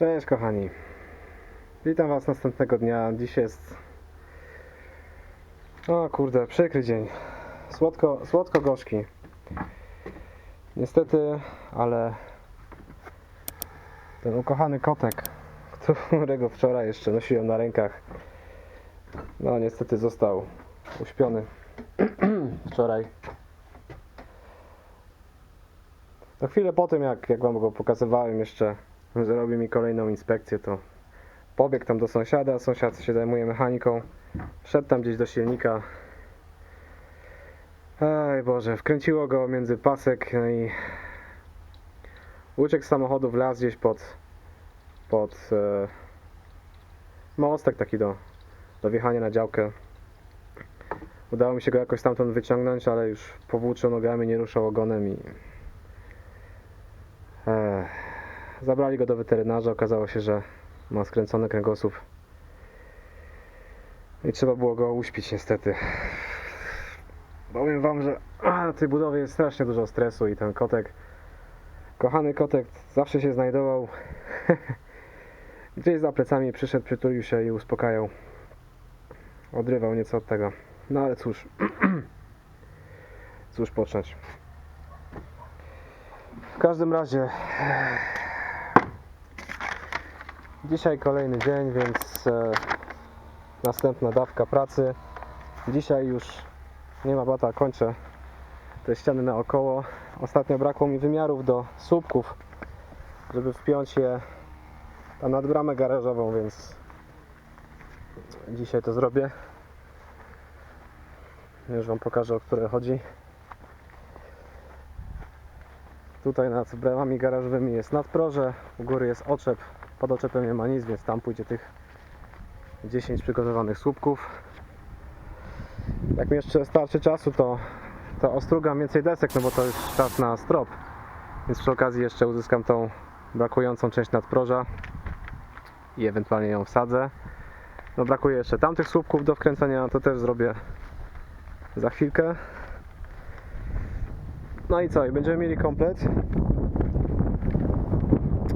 Cześć kochani. Witam was następnego dnia. Dziś jest... O kurde, przykry dzień. Słodko, słodko gorzki. Niestety, ale ten ukochany kotek, którego wczoraj jeszcze nosiłem na rękach, no niestety został uśpiony wczoraj. No chwilę po tym, jak, jak wam go pokazywałem jeszcze, zrobił mi kolejną inspekcję, to pobiegł tam do sąsiada, sąsiad się zajmuje mechaniką, wszedł tam gdzieś do silnika. Ej Boże, wkręciło go między pasek, no i uciekł z samochodu, wlazł gdzieś pod, pod e, mostek taki do, do wjechania na działkę. Udało mi się go jakoś stamtąd wyciągnąć, ale już powłóczył nogami, nie ruszał ogonem i Ech, Zabrali go do weterynarza, okazało się, że ma skręcony kręgosłup. I trzeba było go uśpić niestety. Powiem wam, że na tej budowie jest strasznie dużo stresu i ten kotek, kochany kotek zawsze się znajdował gdzieś za plecami, przyszedł, przytulił się i uspokajał. Odrywał nieco od tego. No ale cóż, cóż począć. W każdym razie dzisiaj kolejny dzień, więc e, następna dawka pracy. Dzisiaj już nie ma bata, kończę te ściany naokoło. Ostatnio brakło mi wymiarów do słupków, żeby wpiąć je tam nad bramę garażową, więc dzisiaj to zrobię. Już Wam pokażę o które chodzi. Tutaj nad bramami garażowymi jest nadproże, u góry jest oczep, pod oczepem nie ma nic, więc tam pójdzie tych 10 przygotowanych słupków. Jak mi jeszcze starczy czasu, to, to ostrugam więcej desek, no bo to już czas na strop. Więc przy okazji jeszcze uzyskam tą brakującą część nadproża i ewentualnie ją wsadzę. No brakuje jeszcze tamtych słupków do wkręcenia, to też zrobię za chwilkę. No i co? I będziemy mieli komplet.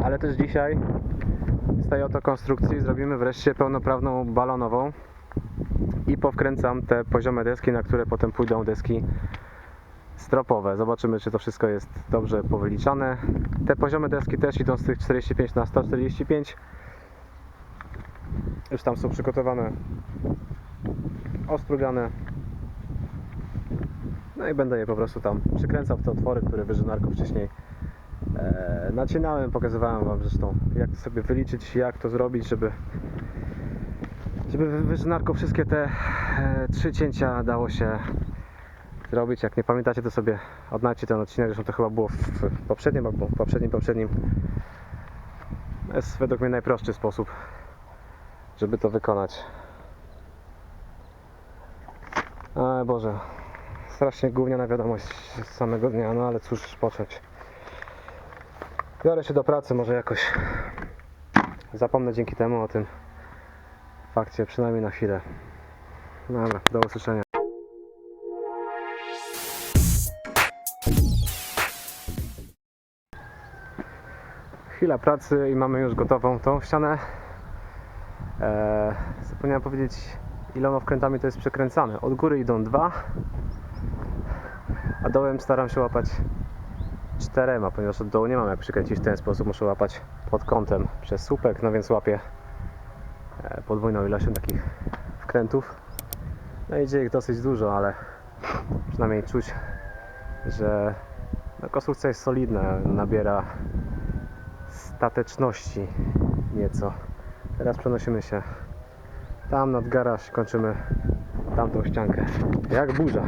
Ale też dzisiaj tej oto konstrukcji zrobimy wreszcie pełnoprawną balonową i powkręcam te poziome deski, na które potem pójdą deski stropowe. Zobaczymy, czy to wszystko jest dobrze powyliczane. Te poziome deski też idą z tych 45 na 145. Już tam są przygotowane, ostrugane. No i będę je po prostu tam przykręcał w te otwory, które wyżynarką wcześniej nacinałem. Pokazywałem Wam zresztą, jak sobie wyliczyć, jak to zrobić, żeby żeby wy- wyżynarką wszystkie te e, trzy cięcia dało się zrobić. Jak nie pamiętacie, to sobie odnajdźcie ten odcinek, zresztą to chyba było w, poprzednim albo w poprzednim, poprzednim. Jest według mnie najprostszy sposób, żeby to wykonać. Ale Boże, strasznie gówniana wiadomość z samego dnia, no ale cóż począć. Biorę się do pracy, może jakoś zapomnę dzięki temu o tym fakcie, przynajmniej na chwilę. Dobra, do usłyszenia. Chwila pracy i mamy już gotową tą ścianę. Eee, zapomniałem powiedzieć iloma wkrętami to jest przekręcane. Od góry idą dwa, a dołem staram się łapać czterema, ponieważ od dołu nie mam jak przykręcić w ten sposób, muszę łapać pod kątem przez słupek, no więc łapię e, podwójną ilością takich wkrętów. No idzie ich dosyć dużo, ale przynajmniej czuć, że no, konstrukcja jest solidna, nabiera stateczności nieco. Teraz przenosimy się tam nad garaż, kończymy tamtą ściankę. Jak burza.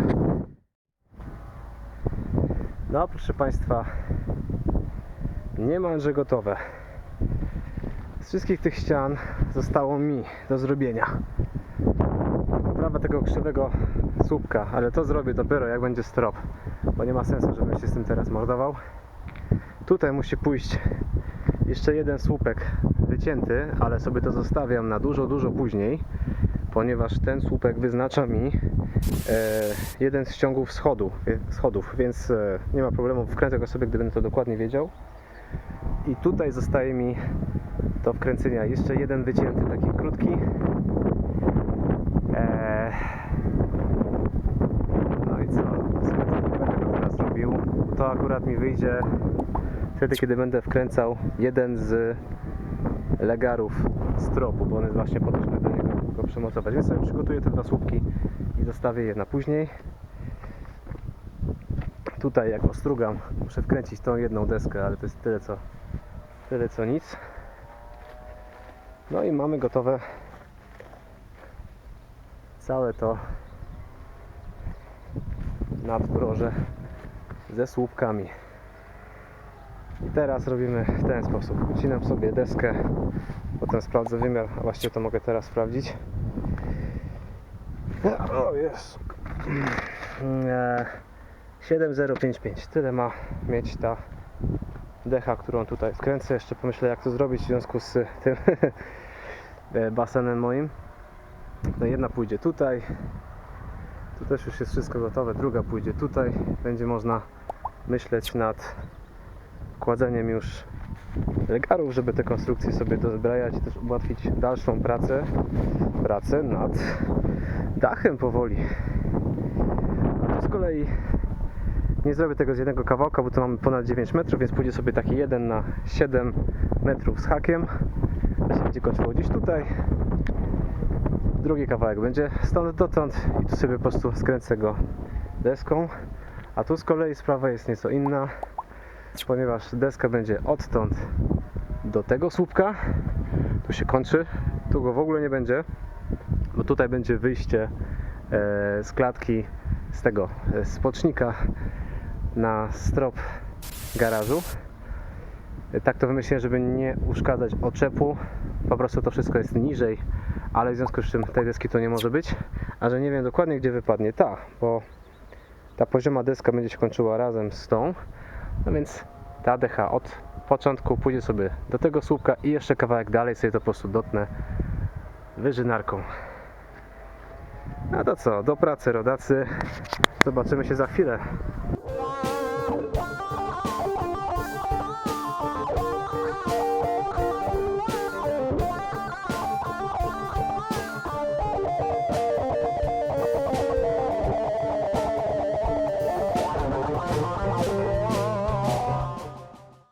No proszę Państwa, niemalże gotowe. Z wszystkich tych ścian zostało mi do zrobienia. Poprawa tego krzywego słupka, ale to zrobię dopiero jak będzie strop, bo nie ma sensu, żebym się z tym teraz mordował. Tutaj musi pójść jeszcze jeden słupek wycięty, ale sobie to zostawiam na dużo, dużo później, ponieważ ten słupek wyznacza mi jeden z ciągów schodu, schodów, więc e, nie ma problemu, wkręcę go sobie, gdy będę to dokładnie wiedział. I tutaj zostaje mi do wkręcenia jeszcze jeden wycięty, taki krótki. Eee, no i co? Nie będę go teraz robił. To akurat mi wyjdzie wtedy, kiedy będę wkręcał jeden z legarów z tropu, bo on jest właśnie po to, żeby do niego go przymocować. Więc sobie przygotuję te dwa słupki zostawię je na później. Tutaj jak ostrugam, muszę wkręcić tą jedną deskę, ale to jest tyle co, tyle co nic. No i mamy gotowe całe to nadproże ze słupkami. I teraz robimy w ten sposób. Ucinam sobie deskę, potem sprawdzę wymiar, właściwie to mogę teraz sprawdzić. O jest. 7055. Tyle ma mieć ta decha, którą tutaj wkręcę. Jeszcze pomyślę jak to zrobić w związku z tym e, basenem moim. No jedna pójdzie tutaj. Tu też już jest wszystko gotowe. Druga pójdzie tutaj. Będzie można myśleć nad kładzeniem już legarów, żeby te konstrukcje sobie dozbrajać i też ułatwić dalszą pracę pracę nad dachem powoli. A tu z kolei nie zrobię tego z jednego kawałka, bo tu mamy ponad 9 metrów, więc pójdzie sobie taki 1 na 7 metrów z hakiem. To się będzie kończyło gdzieś tutaj. Drugi kawałek będzie stąd dotąd i tu sobie po prostu skręcę go deską. A tu z kolei sprawa jest nieco inna, ponieważ deska będzie odtąd do tego słupka. Tu się kończy, tu go w ogóle nie będzie, bo tutaj będzie wyjście e, z klatki z tego e, spocznika na strop garażu. E, Tak to wymyśliłem, żeby nie uszkadzać oczepu. Po prostu to wszystko jest niżej, ale w związku z czym tej deski to nie może być. A że nie wiem dokładnie gdzie wypadnie ta, bo ta pozioma deska będzie się kończyła razem z tą. No więc ta decha od początku pójdzie sobie do tego słupka i jeszcze kawałek dalej sobie to po prostu dotnę wyżynarką. A to co, do pracy rodacy. Zobaczymy się za chwilę.